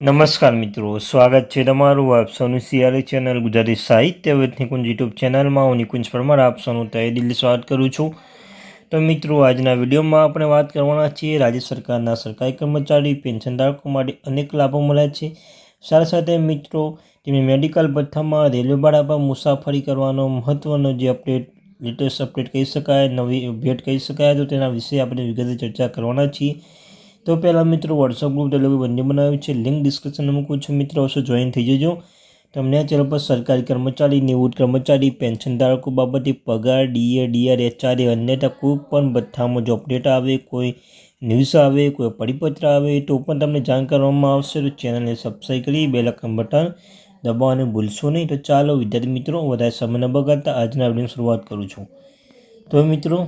નમસ્કાર મિત્રો, સ્વાગત છે તમારું આપ સૌનું સિયારી ચેનલ ગુજરાતી સાહિત્ય વિથ યુટ્યુબ ચેનલમાં. હું નિકુંજ પરમાર, આપ સૌનું તહે દિલ્હી સ્વાગત કરું છું. તો મિત્રો, આજના વિડીયોમાં આપણે વાત કરવાના છીએ રાજ્ય સરકારના સરકારી કર્મચારી પેન્શનધારકો માટે અનેક લાભો મળ્યા છે. સાથે સાથે મિત્રો, તેમને મેડિકલ ભથ્થામાં રેલવે ભાડા પર મુસાફરી કરવાનો મહત્ત્વનો જે અપડેટ, લેટેસ્ટ અપડેટ કહી શકાય, નવી ભેટ કહી શકાય, તો તેના વિશે આપણે વિગતે ચર્ચા કરવાના છીએ. તો પહેલાં મિત્રો વોટ્સઅપ ગ્રુપ ટેલિગ્રામ બંને બનાવ્યું છે. લિંક ડિસ્ક્રિપ્શનમાં મૂકું છું મિત્રો. અવશ્ય જોઈન થઈ જજો. તમને આ ચેનલ પર સરકારી કર્મચારી, નિવૃત્ત કર્મચારી પેન્શન ધારકો બાબતે પગાર ડીએ ડીઆર એચઆરએ અન્યતા કોઈ પણ ભથ્થામાં જો અપડેટ આવે, કોઈ ન્યૂઝ આવે, કોઈ પરિપત્ર આવે તો પણ તમને જાણ કરવામાં આવશે. તો ચેનલને સબસ્ક્રાઈબ કરી બેલકન બટન દબાવવાનું ભૂલશો નહીં. તો ચાલો વિદ્યાર્થી મિત્રો, વધારે સમય ન બગાડતા આજના વિડીયોની શરૂઆત કરું છું. તો મિત્રો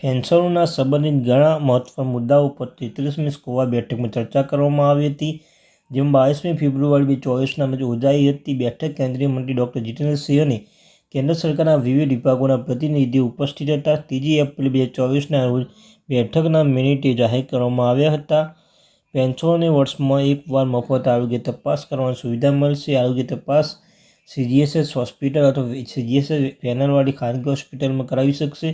પેન્શનોના સંબંધિત ઘણા મહત્વના મુદ્દાઓ પર તેત્રીસમી સ્કોવા બેઠકમાં ચર્ચા કરવામાં આવી હતી, જેમાં બાવીસમી ફેબ્રુઆરી બે ચોવીસના રોજ યોજાઈ હતી બેઠક. કેન્દ્રીય મંત્રી ડૉક્ટર જીતેન્દ્રસિંહ અને કેન્દ્ર સરકારના વિવિધ વિભાગોના પ્રતિનિધિઓ ઉપસ્થિત હતા. ત્રીજી એપ્રિલ બે ચોવીસના રોજ બેઠકના મિનિટે જાહેર કરવામાં આવ્યા હતા. પેન્શનોને વર્ષમાં એકવાર મફત આરોગ્ય તપાસ કરવાની સુવિધા મળશે. આરોગ્ય તપાસ સીજીએસએસ હોસ્પિટલ અથવા સીજીએસએસ પેનલવાળી ખાનગી હોસ્પિટલમાં કરાવી શકશે.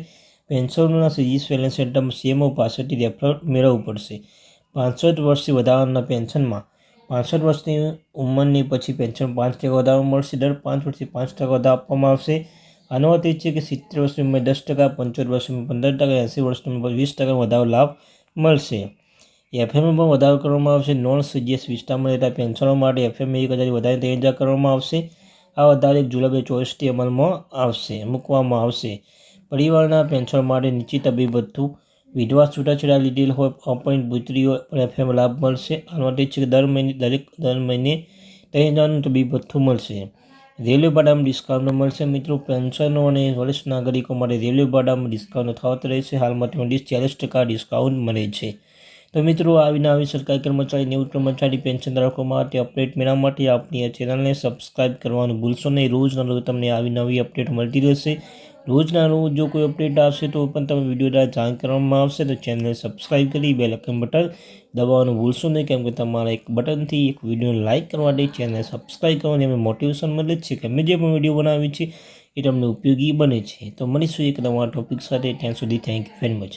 પેન્શનોના સીજી વેલનેસ સેન્ટરમાં સીએમઓ પાસેથી રેફરલ મેળવવું પડશે. પાંસઠ વર્ષથી વધારાના પેન્શનમાં પાંસઠ વર્ષની ઉંમરની પછી પેન્શન પાંચ ટકા વધારો મળશે. દર પાંચ વર્ષથી પાંચ ટકા વધારો આપવામાં આવશે. આનો અર્થ એ છે કે સિત્તેર વર્ષની ઉંમરે દસ ટકા, પંચોતેર વર્ષની પંદર ટકા એંસી વર્ષની ઉંમર વીસ ટકા વધારો લાભ મળશે. એફએમમાં પણ વધારો કરવામાં આવશે. નોન સીજીએસ વિસ્તારમાં રહેતા પેન્શનો માટે એફએમ એક હજાર વધારે હજાર કરવામાં આવશે. આ વધારે એક જુલાઈ બે ચોવીસથી અમલમાં આવશે, મૂકવામાં આવશે. પરિવારના પેન્શન માટે નીચે તબીબ ભથ્થું વિધવા છૂટાછેડા લીધેલ હોય, અપોઇન્ટ પુત્રીઓ એફએમ લાભ મળશે. આનો અર્થ છે કે દર મહિને, દરેક દર મહિને ત્રણ હજારનું તબીબ ભથ્થું મળશે. રેલવે ભાડામાં ડિસ્કાઉન્ટ મળશે. મિત્રો, પેન્શનો અને વરિષ્ઠ નાગરિકો માટે રેલવે ભાડામાં ડિસ્કાઉન્ટ થતો રહેશે. હાલમાં તેમાં ચાલીસ ટકા ડિસ્કાઉન્ટ મળે છે. તો મિત્રો આવીને આવી સરકારી કર્મચારી નિવૃત્ત કર્મચારી પેન્શન ધારકો માટે અપડેટ મેળવવા માટે આપણી આ ચેનલને સબસ્ક્રાઇબ કરવાનું ભૂલશો નહીં. ન રોજ તમને આવી નવી અપડેટ મળતી રહેશે. રોજના રોજ જો કોઈ અપડેટ આવશે તો પણ તમે વીડિયો દ્વારા જાણ કરવામાં આવશે. તો ચેનલ સબસ્ક્રાઈબ કરી બે લખન બટન દબાવવાનું ભૂલશો નહીં, કેમ કે તમારા એક બટનથી એક વિડીયોને લાઇક કરવા માટે ચેનલ સબસ્ક્રાઈબ કરવાની અમે મોટિવેશન મળે છે કે અમે જે પણ વીડિયો બનાવી છે એ તમને ઉપયોગી બને છે. તો મળીશું એક નવા ટોપિક સાથે. ત્યાં સુધી થેન્ક યુ વેરી મચ